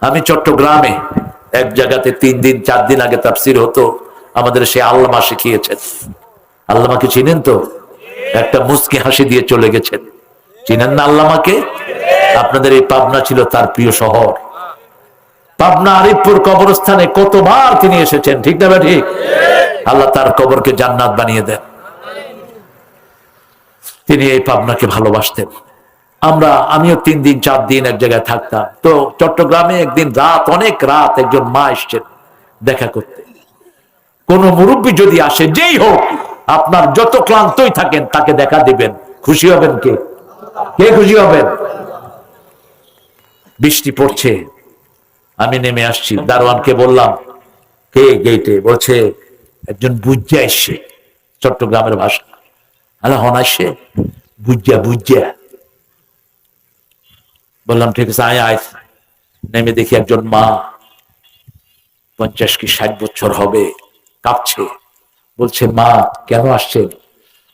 আমি চট্টগ্রামে এক জায়গাতে তিন দিন, চার দিন আগে তাফসির হতো, আমাদের সে আল্লামা শিখিয়েছেন। আল্লামাকে চিনেন তো? একটা মুস্কি হাসি দিয়ে চলে গেছেন। চিনেন না আল্লামাকে? আপনাদের এই পাবনা ছিল তার প্রিয় শহর। পাবনা আরিফপুর কবরস্থানে কতবার তিনি এসেছেন, ঠিক না ঠিক? আল্লাহ তার কবরকে জান্নাত বানিয়ে দেন। তিনি এই পাবনাকে ভালোবাসতেন। আমরা, আমিও তিন দিন, চার দিন এক জায়গায় থাকতাম। তো চট্টগ্রামে একদিন রাত, অনেক রাত একজন মা এসছেন দেখা করতে। কোন মুরব্বী যদি আসে, যেই হোক, আপনার যত ক্লান্তই থাকেন, তাকে দেখা দিবেন। খুশি হবেন কে? কে খুশি হবেন? বৃষ্টি পড়ছে। আমি নেমে আসছি। দারোয়ানকে বললাম, কে গেটে বলছে, একজন বুজ্জা এসছে। চট্টগ্রামের ভাষা। আরে হন আসছে বুজ্জা বুজ্জা। বললাম, ঠিক আছে, আয় আয়। নেমে দেখি একজন মা পঞ্চাশ কি ষাট বছর হবে, কাঁপছে। বলছে, মা, কেন আসছেন?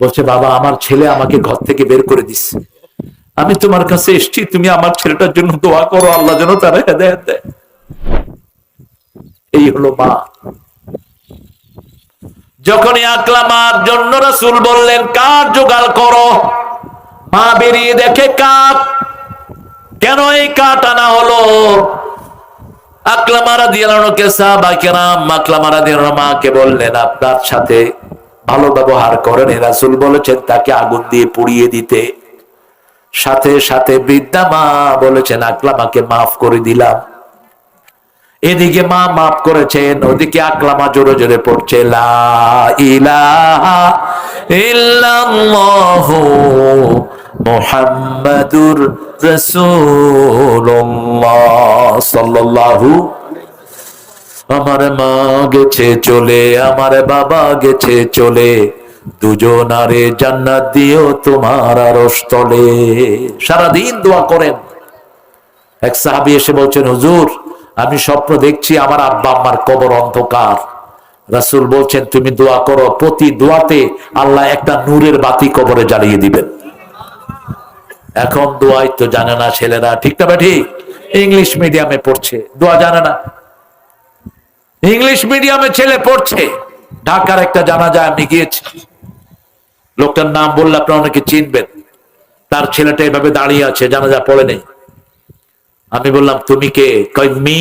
বলছে, বাবা, আমার ছেলে আমাকে ঘর থেকে বের করে দিচ্ছে আমি তোমার কাছে এসছি, তুমি আমার ছেলেটার জন্য দোয়া করো, আল্লাহ যেন তারা হেদায়ত দেয়। এই হলো মা। যখনই আকলামার জন্য রাসুল বললেন কাঠ জোগাড় করো? মা বেরিয়ে দেখে কাঠ কেন এই কাঠ আনা হলো আকলামারা দিয়ালানোকে সাহাবাকেরাম আকলামারা দিয়ালানো মাকে বললেন, আপনার সাথে ভালো ব্যবহার করেন রাসূল বলেছেন, তাকে আগুন দিয়ে পুড়িয়ে দিতে। সাথে সাথে বৃদ্ধা মা বলেছেন, আকলামাকে মাফ করে দিলাম। এদিকে মা মাফ করেছেন, ওদিকে আকলামা জোরে জোরে পড়ছে, লা ইলাহা ইল্লাল্লাহু মুহাম্মাদুর সাল্লাল্লাহু আমার মা গেছে চলে, আমার বাবা গেছে চলে দুজনারে জান্নাত দিও তোমার আরশ তলে। সারাদিন দোয়া করেন। এক সাহাবি এসে বলছেন, হুজুর, আমি স্বপ্ন দেখছি আমার আব্বা আম্মার কবর অন্ধকার। রাসূল বলছেন, তুমি দোয়া করো, প্রতি দোয়াতে আল্লাহ একটা নূরের বাতি কবরে জ্বালিয়ে দিবেন। এখন দোয়াই তো জানে না ছেলেরা, ঠিক না ঠিক ইংলিশ মিডিয়ামে পড়ছে, দোয়া জানে না। ইংলিশ মিডিয়ামে ছেলে পড়ছে, ঢাকার একটা জানা যায় আমি গিয়েছি। লোকটার নাম বললে আপনারা অনেকে চিনবেন। তার ছেলেটা এভাবে দাঁড়িয়ে আছে, জানাজা পড়ে নেই। আমি বললাম, তুমি কে? কই মি।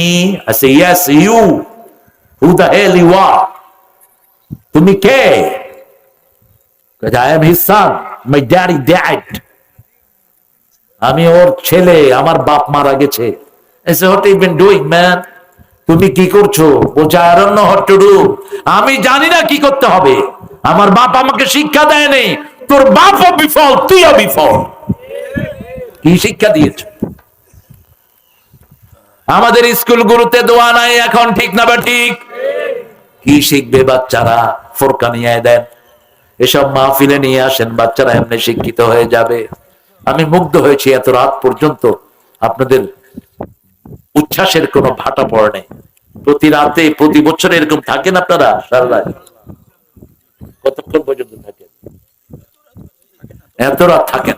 আছে yes you who the hell you are তুমি কে? I am son my daddy dad আমি ওর ছেলে, আমার বাপ মারা গেছে। তুমি কি করছ? টু ডু আমি জানি না কি করতে হবে। আমার বাপ আমাকে শিক্ষা দেয়নি তোর বাপও বিফল তুইও বিফল কি শিক্ষা দিয়েছ? আমাদের স্কুল স্কুলগুলোতে দোয়া নাই, এখন ঠিক না বা ঠিক? কি শিখবে বাচ্চারা? ফোরকানিয়ে দেন। এসব মাহফিলে নিয়ে আসেন, বাচ্চারা এমনি শিক্ষিত হয়ে যাবে। আমি মুগ্ধ হয়েছি এত রাত পর্যন্ত। আপনাদের উচ্ছ্বাসের কোনো ভাটা পড়ে নেই। প্রতি রাতে, প্রতি বছর এরকম থাকেন আপনারা? সারা? কতক্ষণ পর্যন্ত থাকেন? এত রাত থাকেন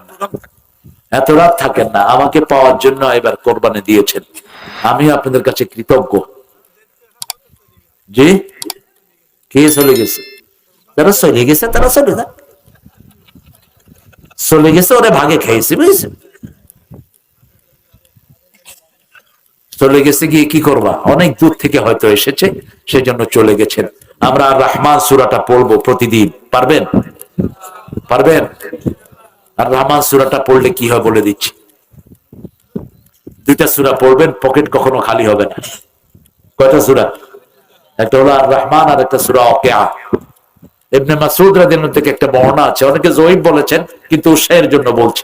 এত রাত থাকেন না। আমাকে পাওয়ার জন্য এবার কোরবানি দিয়েছেন। আমি আপনাদের কাছে কৃতজ্ঞ। জি? কে চলে গেছে? তারা চলে গেছে, তারা চলে না চলে গেছে, ওরা ভাগে খেয়েছে, বুঝেছেন? চলে গেছে গিয়ে কি করবা? অনেক দূর থেকে হয়তো এসেছে, সেজন্য চলে গেছেন। আমরা রহমান সুরাটা পড়ব প্রতিদিন, পারবেন? পারবেন? আর রহমান সুরাটা পড়লে কি হয় বলে দিচ্ছি। দুইটা সুরা পড়বেন, পকেট কখনো খালি হবে না। কয়টা সুরা? একটা হলো আর রহমান আর একটা সুরা অকেয়া এমনি মাসুদ রাদিয়াল্লাহু থেকে একটা বর্ণনা আছে। অনেকে জয়ীব বলেছেন, কিন্তু উৎসাহের জন্য বলছে।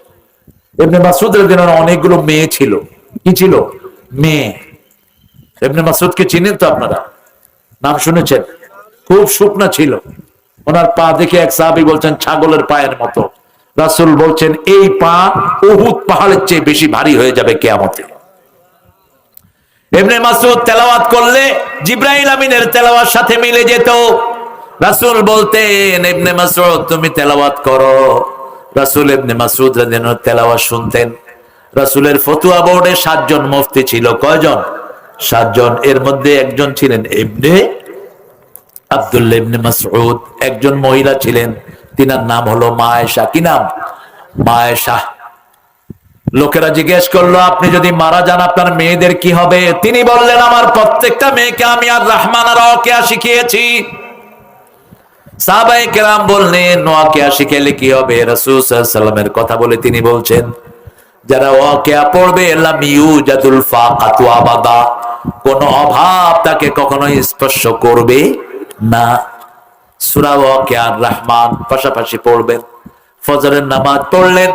এমনি মাসুদ রাদিয়াল্লাহু অনেকগুলো মেয়ে ছিল। কি ছিল? মেয়ে। এমনি মাসুদকে চিনেন তো আপনারা? নাম শুনেছেন? খুব শুকনা ছিল। ওনার পা দেখে এক সাহাবি বলছেন, ছাগলের পায়ের মতো। রাসুল বলছেন, এই পা উহুদ পাহাড়ের চেয়ে বেশি ভারী হয়ে যাবে কেয়ামতে। এমনি মাসুদ তেলাওয়াত করলে জিব্রাইল আমিনের তেলাওয়ার সাথে মিলে যেত। রাসূল বলতেন, ইবনে মাসউদ, তুমি তেলাওয়াত করো। রাসূল ইবনে মাসউদ রাদিয়াল্লাহু তেলাওয়াত শুনতেন। রাসূলের ফতুয়া বোর্ডে সাতজন মুফতি ছিল। কয়জন? সাতজন। এর মধ্যে একজন ছিলেন ইবনে আব্দুল্লাহ ইবনে মাসউদ, একজন মহিলা ছিলেন। তিনার নাম হলো মায়েশা। কি নাম? মায়েশা। লোকেরা জিজ্ঞেস করল, আপনি যদি মারা যান, আপনার মেয়েদের কি হবে? তিনি বললেন, আমার প্রত্যেকটা মেয়েকে আমি আর রহমান আর শিখিয়েছি। সাহাবাই কেরাম বললেন নোয়াকেয়া শিখেলে কি হবে? রাসূল সাল্লামের কথা বলে তিনি বলছেন, যারা ওয়াকিয়া পড়বে আবাদা, কোন অভাব তাকে কখনো স্পর্শ করবে না। সূরা ওয়াকিয়ার রহমান পাশাপাশি পড়বেন। ফজরের নামাজ পড়লেন,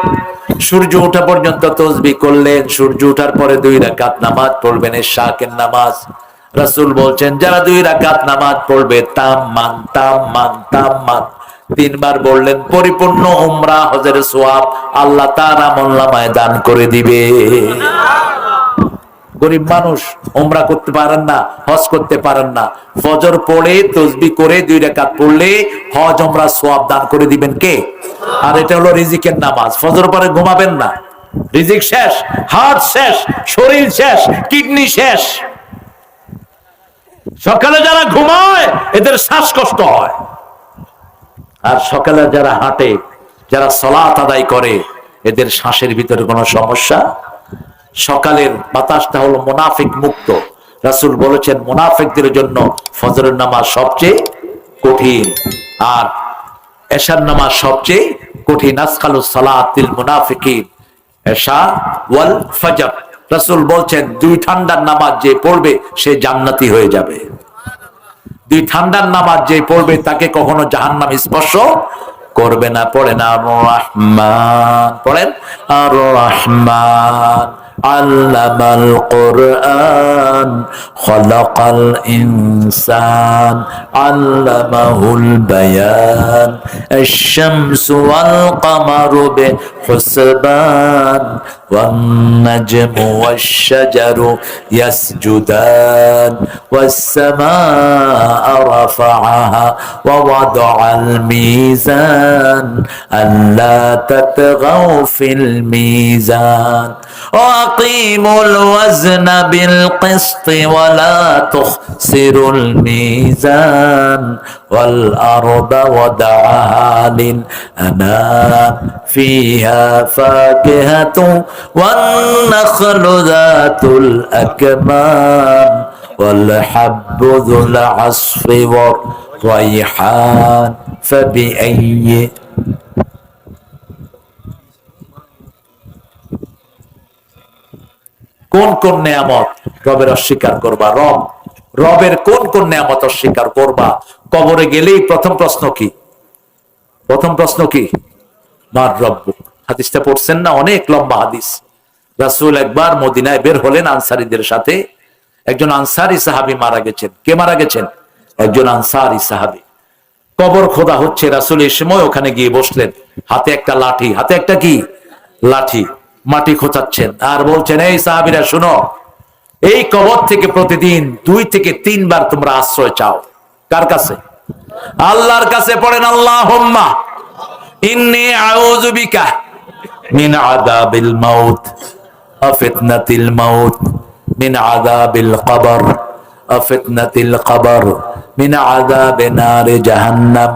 সূর্য ওঠা পর্যন্ত তসবি করলেন, সূর্য ওঠার পরে দুই রাকাত নামাজ পড়বেন শাকের নামাজ। রাসূল বলছেন, যারা দুই রাকাত নামাজ পড়বে, তাম মান তাম মান তাম মান। তিনবার বললেন, পরিপূর্ণ উমরা, হজের সোয়াব আল্লাহ তার আমল্লামায় দান করে দিবে। গরিব মানুষ উমরা করতে পারেন না, হজ করতে পারেন না। ফজর পড়ে, তসবি করে, দুই রেখাত পড়লে হজ, উমরা, সোয়াব দান করে দিবেন কে? আর এটা হলো রিজিকের নামাজ। ফজর পরে ঘুমাবেন না। রিজিক শেষ হার্ট শেষ, শরীর শেষ, কিডনি শেষ। সকালে যারা ঘুমায়, এদের শ্বাসকষ্ট হয়। আর সকালে যারা হাঁটে, যারা সলাত আদায় করে, এদের শ্বাসের ভিতরে কোনো সমস্যা? সকালের বাতাসটা হলো মুনাফিক মুক্ত। রাসূল বলেছেন, মুনাফিকদের জন্য ফজরের নামাজ সবচেয়ে কঠিন। আর এশার নামাজ সবচেয়ে কঠিন। আসকালু সালাতিল মুনাফিকিন। এশা ওয়াল ফজর। রাসূল বলছেন, দুই ঠান্ডার নামাজ যে পড়বে, সে জান্নাতি হয়ে যাবে। দুই ঠান্ডার নামাজ যে পড়বে, তাকে কখনো জাহান্নাম স্পর্শ করবে না। পড়েন আর রহমান, পড়েন আর রহমান। علم القرآن خلق الإنسان علمه البيان. الشمس والقمر بحسبان والنجم والشجر يسجدان. والسماء رفعها ووضع الميزان ألا تطغوا في الميزان. وأقيموا الوزن بالقسط ولا تخسروا الميزان والأرض وضعها للأنام. فيها فاكهة والنخل ذات الأكمام والحب ذو العصف والريحان. فبأي কোন কোন নিয়ামত রবের অস্বীকার করবা? রব, রবের কোন কোন নিয়ামত অস্বীকার করবা? কবরে গেলেই প্রথম প্রশ্ন কি? প্রথম প্রশ্ন কি? মার রব্ব। হাদিসটা পড়ছেন না? অনেক লম্বা হাদিস। রাসুল একবার মদিনায় বের হলেন আনসারীদের সাথে। একজন আনসারি সাহাবি মারা গেছেন। কে মারা গেছেন? একজন আনসারি সাহাবি। কবর খোদা হচ্ছে রাসূল এই সময় ওখানে গিয়ে বসলেন। হাতে একটা লাঠি। হাতে একটা কি? লাঠি। মাটি খোঁচাচ্ছেন। আর বলছেন, এই সাহাবিরা, শুনো, এই কবর থেকে প্রতিদিন দুই থেকে তিনবার তোমরা আশ্রয় চাও। কার কাছে? আল্লাহর কাছে পড়েন আল্লাহ হোম্মা ইন্নি আউযু বিকা মিন আযাবিল মাউত আফিতনাতিল মাউত, মিন আযাবিল কবর আফিতনাতিল কবর, মিন আযাবি নারি জাহান্নাম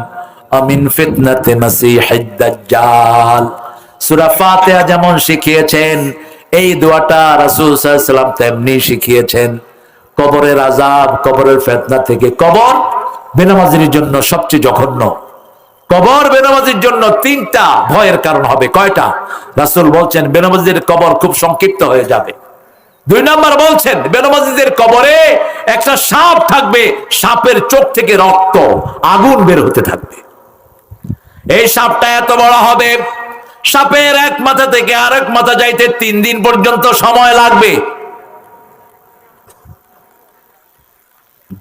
আমিন ফিতনাতি মাসিহিদ দাজ্জাল। সূরা ফাতিহা যেমন শিখিয়েছেন, এই দোয়াটা রাসূল সাল্লাম তেমনি শিখিয়েছেন। কবরের আযাব, কবরের ফিতনা থেকে কবর বেনামাজির জন্য সবচেয়ে জঘন্য। কবর বেনামাজির জন্য তিনটা ভয়ের কারণ হবে। কয়টা? রাসূল বলছেন, বেনামাজিদের কবর খুব সংক্ষিপ্ত হয়ে যাবে। দুই নাম্বার বলছেন, বেনামাজিদের কবরে একটা সাপ থাকবে, সাপের চোখ থেকে রক্ত, আগুন বের হতে থাকবে। এই সাপটা এত বড় হবে সাপের এক মাথা থেকে আরেক মাথা যাইতে তিন দিন পর্যন্ত সময় লাগবে।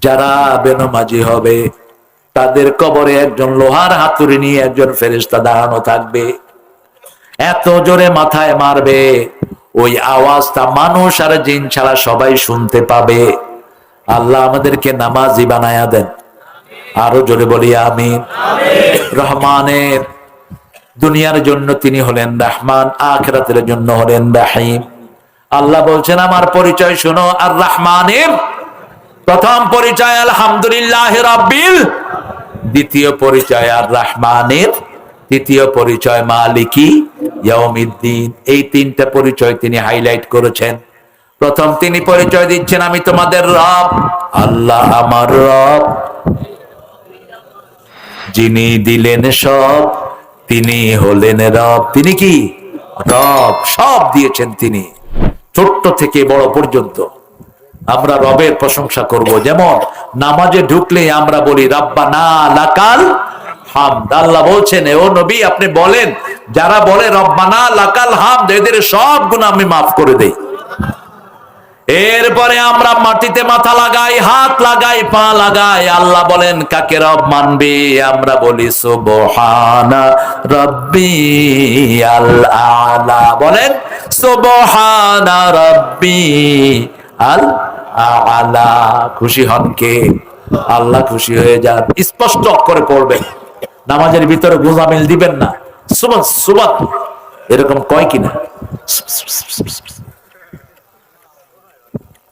যারা বেনমাজি হবে তাদের কবরে একজন লোহার হাতুড়ি নিয়ে একজন ফেরিস্তা দাঁড়ানো থাকবে। এত জোরে মাথায় মারবে ওই আওয়াজটা মানুষ আর জিন ছাড়া সবাই শুনতে পাবে। আল্লাহ আমাদেরকে নামাজি বানায়া দেন। আরও জোরে বলি আমি রহমানের দুনিয়ার জন্য তিনি হলেন রহমান, আখরাতের জন্য হলেন রাহিম। আল্লাহ বলছেন, আমার পরিচয় শোনো, আর রহমানের প্রথম পরিচয় আলহামদুলিল্লাহ রাব্বিল দ্বিতীয় পরিচয় আর রহমানের তৃতীয় পরিচয় মালিকি ইয়াউমিদ্দিন। এই তিনটা পরিচয় তিনি হাইলাইট করেছেন। প্রথম তিনি পরিচয় দিচ্ছেন, আমি তোমাদের রব, আল্লাহ আমার রব। যিনি দিলেন সব তিনি হলেন রব। তিনি কি? রব, সব দিয়েছেন তিনি। ছোট্ট থেকে বড় পর্যন্ত। আমরা রবের প্রশংসা করব। যেমন নামাজে ঢুকলে আমরা বলি, রাব্বা না লাকাল হামদ আল্লাহ বলছেন ও নবী, আপনি বলেন, যারা বলে রব্বানা লাকাল হামদ এদের সব গুণ আমি মাফ করে দেই। এরপরে আমরা মাটিতে মাথা লাগাই, হাত লাগাই, পা লাগাই। আল্লাহ বলেন, কাকে রব মানবে? আমরা বলি, সুবহানা রব্বি আল আলা বলেন, সুবহানা রব্বি আল আলা খুশি হন কে? আল্লাহ খুশি হয়ে যান। স্পষ্ট করে পড়বেন। নামাজের ভিতরে গোজামিল দিবেন না। সুবাত সুবাত এরকম কয় কিনা?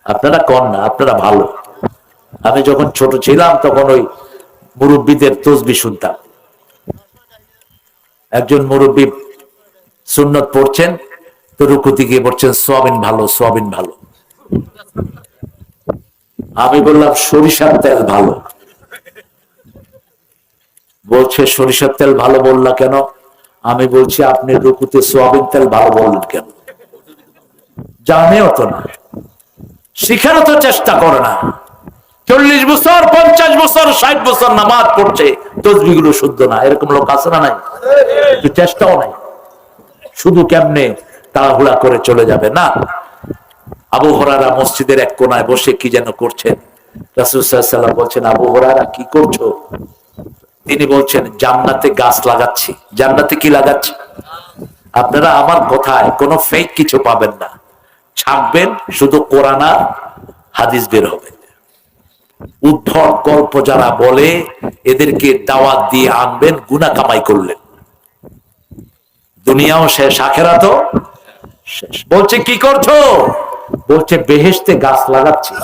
আপনারা কন না, আপনারা ভালো। আমি যখন ছোট ছিলাম, তখন ওই মুরব্বীদের তসবি শুনতাম। একজন মুরব্বী সুন্নত পড়ছেন, তো রুকুতি গিয়ে পড়ছেন সোয়াবিন ভালো সোয়াবিন ভালো। আমি বললাম, সরিষার তেল ভালো। বলছে, সরিষার তেল ভালো বললা কেন? আমি বলছি, আপনি রুকুতে সোয়াবিন তেল ভালো বললেন কেন? জানেও তো না। শিখারও তো চেষ্টা করে না। চল্লিশ বছর, পঞ্চাশ বছর, ষাট বছর নামাজ পড়ছে তসবিগুলো শুদ্ধ না। এরকম লোক আছে না নাই? চেষ্টাও নাই। শুধু কেমনে তাড়াহুড়া করে চলে যাবে না? আবু হরারা মসজিদের এক কোনায় বসে কি যেন করছেন। রাসুসাল্লাম বলছেন, আবু হরারা কি করছ? তিনি বলছেন, জান্নাতে গাছ লাগাচ্ছি। জান্নাতে কি লাগাচ্ছি? আপনারা আমার কথায় কোনো ফেক কিছু পাবেন না। ছাপবেন, শুধু কোরআন হাদিস বের হবে। উদ্ধট গল্প যারা বলে, এদেরকে দাওয়াত দিয়ে আনবেন গুনা কামাই করলেন। দুনিয়াও শেষ আখেরা তো বলছে, কি করছ? বলছে, বেহেশতে গাছ লাগাচ্ছি,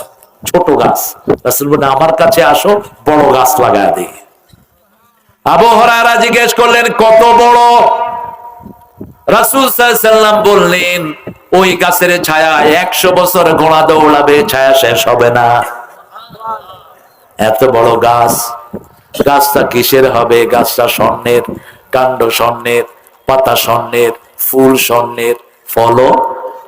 ছোট গাছ। আমার কাছে আসো, বড় গাছ লাগায় দিই আবু হরারা জিজ্ঞেস করলেন, কত বড়? রাসূল সাল্লাম বললেন ওই গাছের ছায়া একশো বছর ঘোড়া দৌড়াবে, ছায়া শেষ হবে না। এত বড় গাছ, গাছটা কিসের হবে? গাছটা স্বর্ণের, কাণ্ড স্বর্ণের, পাতা স্বর্ণের, ফুল স্বর্ণের ফল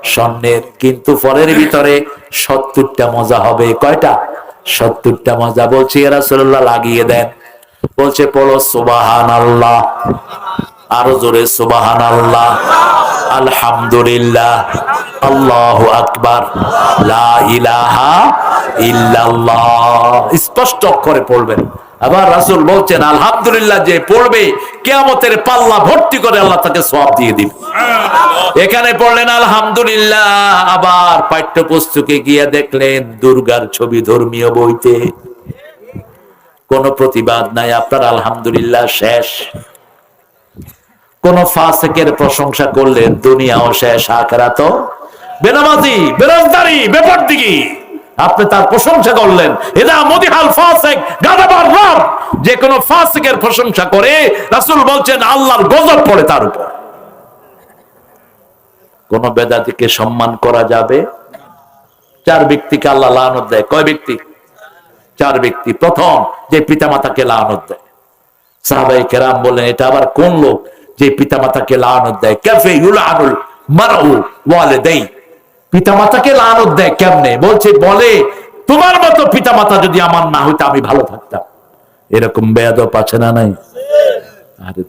স্বর্ণের। কিন্তু ফলের ভিতরে সত্তরটা মজা হবে। কয়টা? সত্তরটা মজা। বলছি এরা সোল্লাহ লাগিয়ে দেন। বলছে, পড়ো সুবাহান আল্লাহ আরও জোরে সুবাহান আল্লাহ আলহামদুলিল্লাহ, আল্লাহু আকবার স্পষ্ট অক্ষরে পড়বেন। আবার রাসূল বলছেন, আলহামদুলিল্লাহ, যে পড়বে, কিয়ামতের পাল্লা ভর্তি করে আল্লাহ তাকে সওয়াব দিয়ে দিবে। এখানে পড়লেন, আলহামদুলিল্লাহ। আবার পাঠ্যপুস্তকে গিয়ে দেখলেন, দুর্গার ছবি ধর্মীয় বইতে। কোনো প্রতিবাদ নাই, আপনার আলহামদুলিল্লাহ শেষ। কোন ফাসেকের প্রশংসা করলেন দুনিয়াও শেষ আখেরা তো বেনামাজি বেরোজগারি দিকে আপনি তার প্রশংসা করলেন। এরা মদিহাল ফাসেক, গাদাবার রব। যে কোন ফাসেকের প্রশংসা করে রাসূল বলছেন, আল্লাহর গজব পড়ে তার উপর। কোন বেদাতিকে সম্মান করা যাবে? চার ব্যক্তিকে আল্লাহ লানত দেয়। কয় ব্যক্তি? চার ব্যক্তি। প্রথম, যে পিতামাতাকে লানত দেয়। সাহাবাই কেরাম বলেন এটা আবার কোন লোক? যে পিতামাতাকে লানত দেয়। ক্যাফে ইউলানুল মারউ পিতা পিতামাতাকে লানত দেয় কেমনে? বলছে, বলে, তোমার মতো পিতামাতা যদি আমার না হইতো আমি ভালো থাকতাম। এরকম বেয়াদব আছে না নাই? আরে